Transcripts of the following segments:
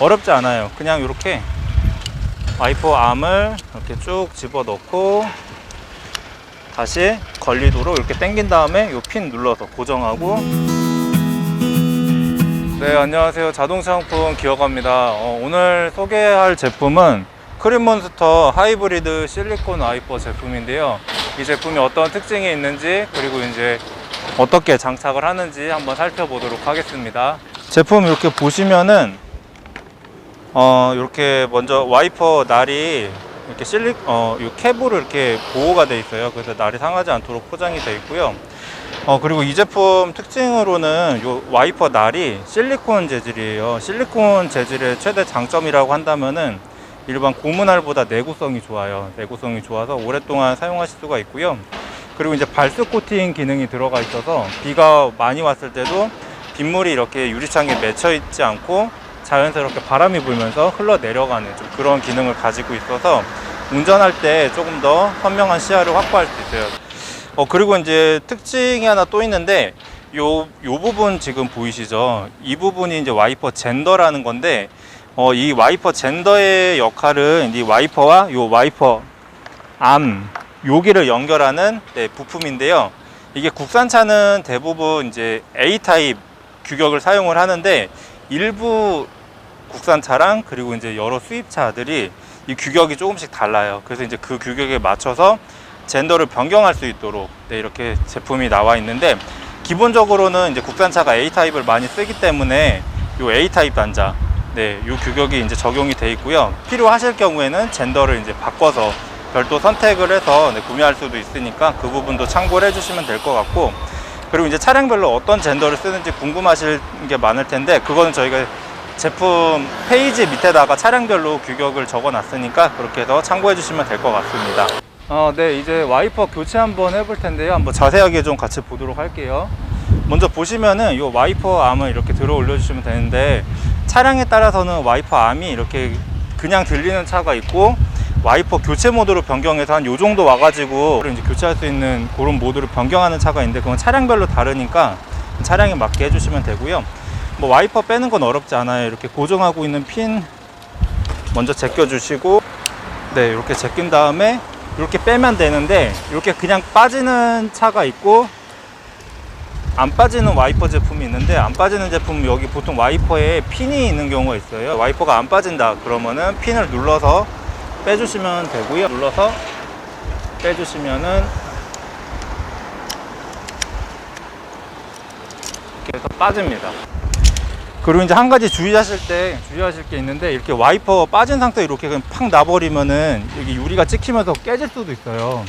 어렵지 않아요. 그냥 이렇게 와이퍼 암을 이렇게 쭉 집어 넣고 다시 걸리도록 이렇게 당긴 다음에 이 핀 눌러서 고정하고. 네 안녕하세요. 자동차 용품 기어갑니다. 어, 오늘 소개할 제품은 크림몬스터 하이브리드 실리콘 와이퍼 제품인데요. 이 제품이 어떤 특징이 있는지 그리고 이제 어떻게 장착을 하는지 한번 살펴보도록 하겠습니다. 제품 이렇게 보시면은 어 이렇게 먼저 와이퍼 날이 이렇게 실리 어 이 캡으로 이렇게 보호가 돼 있어요 그래서 날이 상하지 않도록 포장이 돼 있고요 어 그리고 이 제품 특징으로는 요 와이퍼 날이 실리콘 재질이에요. 실리콘 재질의 최대 장점이라고 한다면은 일반 고무날보다 내구성이 좋아요. 내구성이 좋아서 오랫동안 사용하실 수가 있고요. 그리고 이제 발수 코팅 기능이 들어가 있어서 비가 많이 왔을 때도 빗물이 이렇게 유리창에 맺혀 있지 않고 자연스럽게 바람이 불면서 흘러 내려가는 좀 그런 기능을 가지고 있어서 운전할 때 조금 더 선명한 시야를 확보할 수 있어요. 어 그리고 이제 특징이 하나 또 있는데 요 요 부분 지금 보이시죠? 이 부분이 이제 와이퍼 젠더라는 건데 어 이 와이퍼 젠더의 역할은 이 와이퍼와 요 와이퍼 암 여기를 연결하는 네, 부품인데요. 이게 국산차는 대부분 이제 A 타입 규격을 사용을 하는데 일부 국산차랑 그리고 이제 여러 수입차들이 이 규격이 조금씩 달라요. 그래서 이제 그 규격에 맞춰서 젠더를 변경할 수 있도록 네, 이렇게 제품이 나와 있는데 기본적으로는 이제 국산차가 A 타입을 많이 쓰기 때문에 요 A 타입 단자 네, 요 규격이 이제 적용이 돼 있고요. 필요하실 경우에는 젠더를 이제 바꿔서 별도 선택을 해서 네, 구매할 수도 있으니까 그 부분도 참고를 해주시면 될 것 같고 그리고 이제 차량별로 어떤 젠더를 쓰는지 궁금하실 게 많을 텐데 그거는 저희가 제품 페이지 밑에다가 차량별로 규격을 적어 놨으니까 그렇게 해서 참고해 주시면 될 것 같습니다. 어, 네, 이제 와이퍼 교체 한번 해볼 텐데요. 한번 자세하게 좀 같이 보도록 할게요. 먼저 보시면은 이 와이퍼 암을 이렇게 들어 올려 주시면 되는데 차량에 따라서는 와이퍼 암이 이렇게 그냥 들리는 차가 있고 와이퍼 교체 모드로 변경해서 한 요 정도 와가지고 이제 교체할 수 있는 그런 모드로 변경하는 차가 있는데 그건 차량별로 다르니까 차량에 맞게 해주시면 되고요. 뭐 와이퍼 빼는 건 어렵지 않아요. 이렇게 고정하고 있는 핀 먼저 제껴 주시고 네 이렇게 제낀 다음에 이렇게 빼면 되는데 이렇게 그냥 빠지는 차가 있고 안 빠지는 와이퍼 제품이 있는데 안 빠지는 제품 여기 보통 와이퍼에 핀이 있는 경우가 있어요. 와이퍼가 안 빠진다 그러면은 핀을 눌러서 빼주시면 되고요. 눌러서 빼주시면은 이렇게 해서 빠집니다 그리고 이제 한 가지 주의하실 때 주의하실 게 있는데 이렇게 와이퍼 빠진 상태 이렇게 그냥 팍 놔버리면은 여기 유리가 찍히면서 깨질 수도 있어요.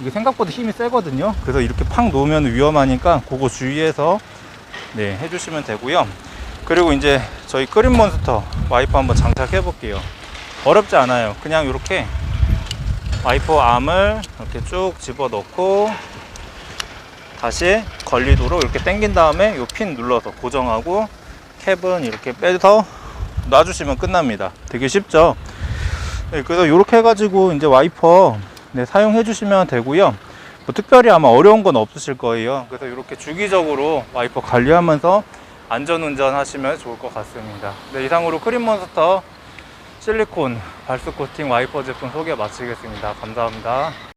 이게 생각보다 힘이 세거든요. 그래서 이렇게 팍 놓으면 위험하니까 그거 주의해서 네 해주시면 되고요. 그리고 이제 저희 크림 몬스터 와이퍼 한번 장착해 볼게요. 어렵지 않아요. 그냥 이렇게 와이퍼 암을 이렇게 쭉 집어 넣고 다시 걸리도록 이렇게 당긴 다음에 이 핀 눌러서 고정하고 캡은 이렇게 빼서 놔주시면 끝납니다. 되게 쉽죠? 네, 그래서 이렇게 해가지고 이제 와이퍼 네, 사용해 주시면 되고요. 뭐 특별히 아마 어려운 건 없으실 거예요. 그래서 이렇게 주기적으로 와이퍼 관리하면서 안전 운전 하시면 좋을 것 같습니다. 네, 이상으로 크림몬스터 실리콘 발수 코팅 와이퍼 제품 소개 마치겠습니다. 감사합니다.